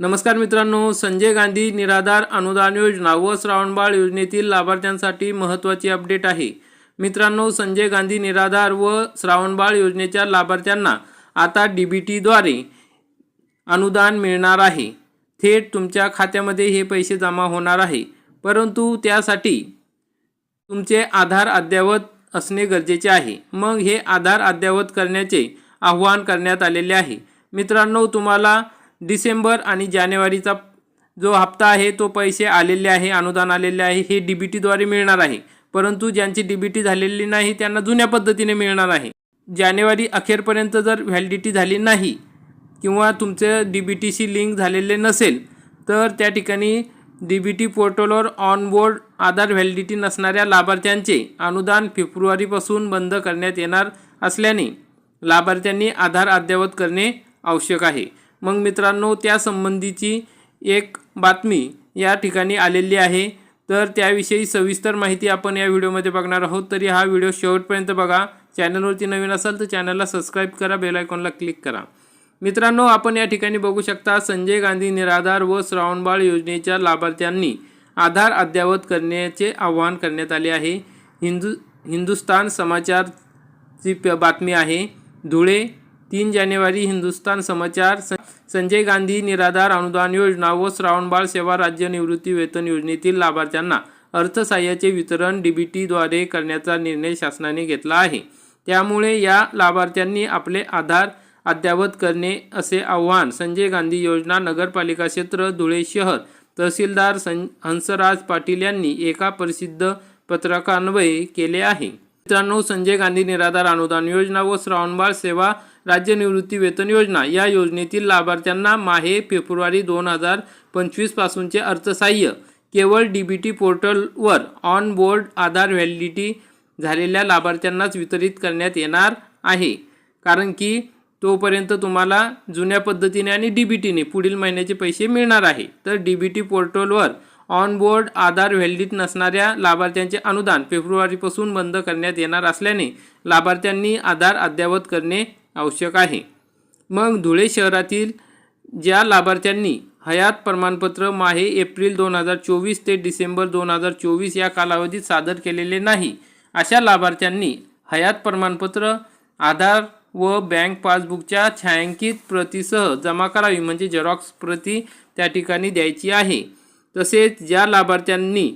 नमस्कार मित्रांनो संजय गांधी निराधार अनुदान योजना व श्रावणबाळ योजनेतील लाभार्थ्यांसाठी महत्त्वाची अपडेट आहे. मित्रांनो संजय गांधी निराधार व श्रावणबाळ योजनेच्या लाभार्थ्यांना आता डी बी टीद्वारे अनुदान मिळणार आहे. थेट तुमच्या खात्यामध्ये हे पैसे जमा होणार आहे. परंतु त्यासाठी तुमचे आधार अद्ययावत असणे गरजेचे आहे. मग हे आधार अद्ययावत करण्याचे आव्हान करण्यात आलेले आहे. मित्रांनो तुम्हाला डिसेंबर आणि जानेवारीचा जो हप्ता आहे तो पैसे आलेले आहे अनुदान आलेले आहे हे डी बी टीद्वारे मिळणार आहे. परंतु ज्यांची डी बी टी झालेली नाही त्यांना जुन्या पद्धतीने मिळणार आहे. जानेवारी अखेरपर्यंत जर व्हॅलिडिटी झाली नाही किंवा तुमचं डी बी टीशी लिंक झालेले नसेल तर त्या ठिकाणी डी बी टी पोर्टलवर ऑनबोर्ड आधार व्हॅलिडिटी नसणाऱ्या लाभार्थ्यांचे अनुदान फेब्रुवारीपासून बंद करण्यात येणार असल्याने लाभार्थ्यांनी आधार अद्ययावत करणे आवश्यक आहे. मग मित्रांनो त्यासंबंधीची एक बातमी या ठिकाणी आलेली आहे. तर त्याविषयी सविस्तर माहिती आपण या व्हिडिओमध्ये बघणार आहोत. तरी हा व्हिडिओ शेवटपर्यंत बघा. चॅनलवरती नवीन असाल तर चॅनलला सबस्क्राईब करा बेलायकॉनला क्लिक करा. मित्रांनो आपण या ठिकाणी बघू शकता संजय गांधी निराधार व श्रावणबाळ योजनेच्या लाभार्थ्यांनी आधार अद्ययावत करण्याचे आवाहन करण्यात आले आहे. हिंदू हिंदुस्तान समाचारची प बातमी आहे. धुळे तीन जानेवारी हिंदुस्तान समाचार संजय गांधी निराधार अनुदान योजना व श्रावणबाळ सेवा राज्य निवृत्ती वेतन योजनेतील लाभार्थ्यांना अर्थसहाय्याचे वितरण डीबीटीद्वारे करण्याचा निर्णय शासनाने घेतला आहे. त्यामुळे या लाभार्थ्यांनी आपले आधार अद्ययावत करणे असे आव्हान संजय गांधी योजना नगरपालिका क्षेत्र धुळे शहर तहसीलदार सं हंसराज पाटील यांनी एका प्रसिद्ध पत्रकान्वये केले आहे. मित्रांनो संजय गांधी निराधार अनुदान योजना व श्रावणबाळ सेवा राज्य निवृत्ती वेतन योजना या योजनेतील लाभार्थ्यांना माहे फेब्रुवारी दोन हजार पंचवीसपासूनचे अर्थसहाय्य. केवळ डी बी टी पोर्टलवर ऑन बोर्ड आधार व्हॅलिडिटी झालेल्या लाभार्थ्यांनाच वितरित करण्यात येणार आहे. कारण की तोपर्यंत तुम्हाला जुन्या पद्धतीने आणि डी बी टीने पुढील महिन्याचे पैसे मिळणार आहे. तर डी बी टी पोर्टलवर ऑन बोर्ड आधार व्हॅलिडिट नसणाऱ्या लाभार्थ्यांचे अनुदान फेब्रुवारीपासून बंद करण्यात येणार असल्याने लाभार्थ्यांनी आधार अद्ययावत करणे आवश्यक आहे. मग धुळे शहरातील ज्या लाभार्थ्यांनी हयात प्रमाणपत्र माहे एप्रिल दोन हजार चोवीस ते डिसेंबर दोन हजार चोवीस या कालावधीत सादर केलेले नाही अशा लाभार्थ्यांनी हयात प्रमाणपत्र आधार व बँक पासबुकच्या छायांकित प्रतीसह जमा करावी म्हणजे झेरॉक्स प्रती त्या ठिकाणी द्यायची आहे. तसेच ज्या लाभार्थ्यांनी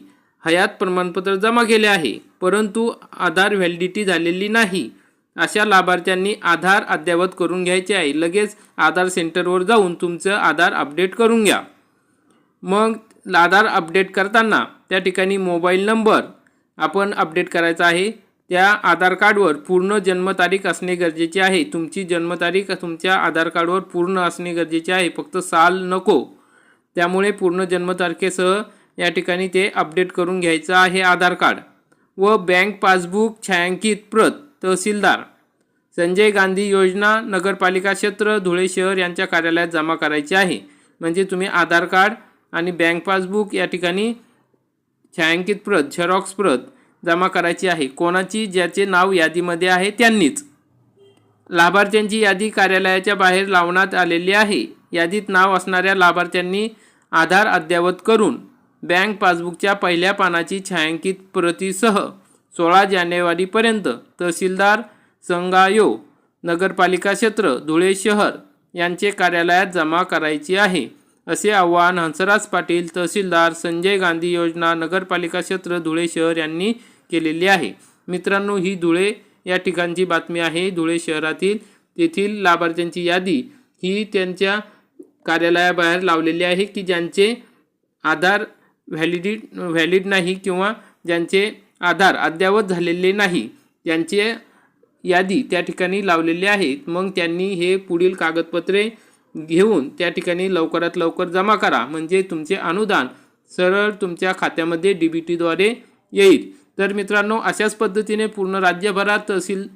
हयात प्रमाणपत्र जमा केले आहे परंतु आधार व्हॅलिडिटी झालेली नाही अशा लाभार्थ्यांनी आधार अद्ययावत करून घ्यायचे आहे. लगेच आधार सेंटरवर जाऊन तुमचं आधार अपडेट करून घ्या. मग आधार अपडेट करताना त्या ठिकाणी मोबाईल नंबर आपण अपडेट करायचा आहे. त्या आधार कार्डवर पूर्ण जन्मतारीख असणे गरजेचे आहे. तुमची जन्मतारीख तुमच्या आधार कार्डवर पूर्ण असणे गरजेचे आहे. फक्त साल नको. त्यामुळे पूर्ण जन्मतारखेसह या ठिकाणी ते अपडेट करून घ्यायचं आहे आधार कार्ड. व बँक पासबुक छायांकित प्रत. तहसीलदार. संजय गांधी योजना नगरपालिका क्षेत्र धुळे शहर यांच्या कार्यालयात जमा करायची आहे. म्हणजे तुम्ही आधार कार्ड आणि बँक पासबुक या ठिकाणी छायांकित प्रत झेरॉक्स प्रत जमा करायची आहे. कोणाची ज्याचे नाव यादीमध्ये आहे त्यांनीच. लाभार्थ्यांची यादी कार्यालयाच्या बाहेर लावण्यात आलेली आहे. यादीत नाव असणाऱ्या लाभार्थ्यांनी आधार अद्ययावत करून बँक पासबुकच्या पहिल्या पानाची छायांकित प्रतीसह सोळा जानेवारीपर्यंत तहसीलदार संगायो नगरपालिका क्षेत्र धुळे शहर यांचे कार्यालयात जमा करायची आहे असे आवाहन हंसराज पाटील तहसीलदार संजय गांधी योजना नगरपालिका क्षेत्र धुळे शहर यांनी केलेली आहे. मित्रांनो ही धुळे या ठिकाणची बातमी आहे. धुळे शहरातील तेथील लाभार्थ्यांची यादी ही त्यांच्या कार्यालयाबाहेर लावलेली आहे की ज्यांचे आधार व्हॅलिडी व्हॅलिड नाही किंवा ज्यांचे आधार अद्ययावत झालेले नाही. त्यांचे यादी त्या ठिकाणी लावलेली आहे मग त्यांनी हे पुढील कागदपत्रे घेऊन त्या ठिकाणी लवकरात लवकर जमा करा. म्हणजे तुमचे अनुदान सरळ तुमच्या खात्यामध्ये डी बी टीद्वारे येईल. तर मित्रांनो अशाच पद्धतीने पूर्ण राज्यभरात तहसील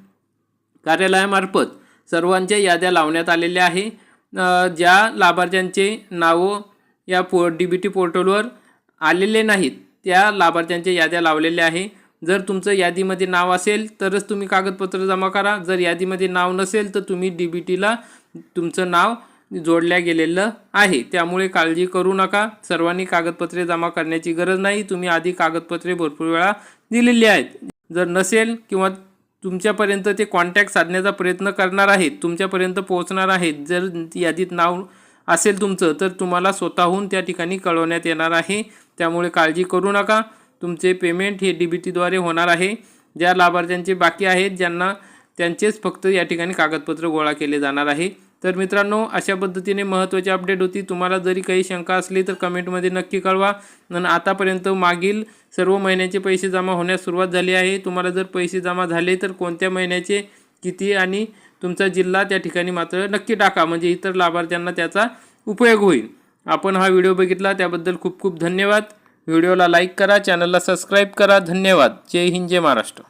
कार्यालयामार्फत सर्वांच्या याद्या लावण्यात आलेल्या आहे. ज्या लाभार्थ्यांचे नावं या पो डी बी टी पोर्टलवर आलेले नाहीत त्या लाभार्थ्यांच्या याद्या लावलेल्या आहे. जर तुमचं यादीमध्ये नाव असेल तरच तुम्ही कागदपत्र जमा करा. जर यादीमध्ये नाव नसेल तर तुम्ही डी बी टीला तुमचं नाव जोडल्या गेलेलं आहे. त्यामुळे काळजी करू नका. सर्वांनी कागदपत्रे जमा करण्याची गरज नाही. तुम्ही आधी कागदपत्रे भरपूर वेळा दिलेली आहेत. जर नसेल किंवा तुमच्यापर्यंत ते कॉन्टॅक्ट साधण्याचा प्रयत्न करणार आहेत तुमच्यापर्यंत पोहोचणार आहेत जर यादीत नाव असेल तुमचं तर तुम्हाला स्वतःहून त्या ठिकाणी कळवण्यात येणार आहे. त्यामुळे काळजी करू नका. तुमचे पेमेंट हे डी बी टीद्वारे होणार आहे. ज्या लाभार्थ्यांचे बाकी आहेत ज्यांना त्यांचेच फक्त या ठिकाणी कागदपत्र गोळा केले जाणार आहे. तर मित्रांनो अशा पद्धतीने महत्त्वाची अपडेट होती. तुम्हाला जरी काही शंका असली तर कमेंटमध्ये नक्की कळवा. आणि आतापर्यंत मागील सर्व महिन्याचे पैसे जमा होण्यास सुरुवात झाली आहे. तुम्हाला जर पैसे जमा झाले तर कोणत्या महिन्याचे किती आणि तुमचा जिल्हा त्या ठिकाणी मात्र नक्की टाका. म्हणजे इतर लाभार्थ्यांना त्याचा उपयोग होईल. आपण हा व्हिडिओ बघितला त्याबद्दल खूप खूप धन्यवाद. व्हिडिओला लाईक करा चॅनलला सबस्क्राईब करा. धन्यवाद. जय हिंद जय महाराष्ट्र.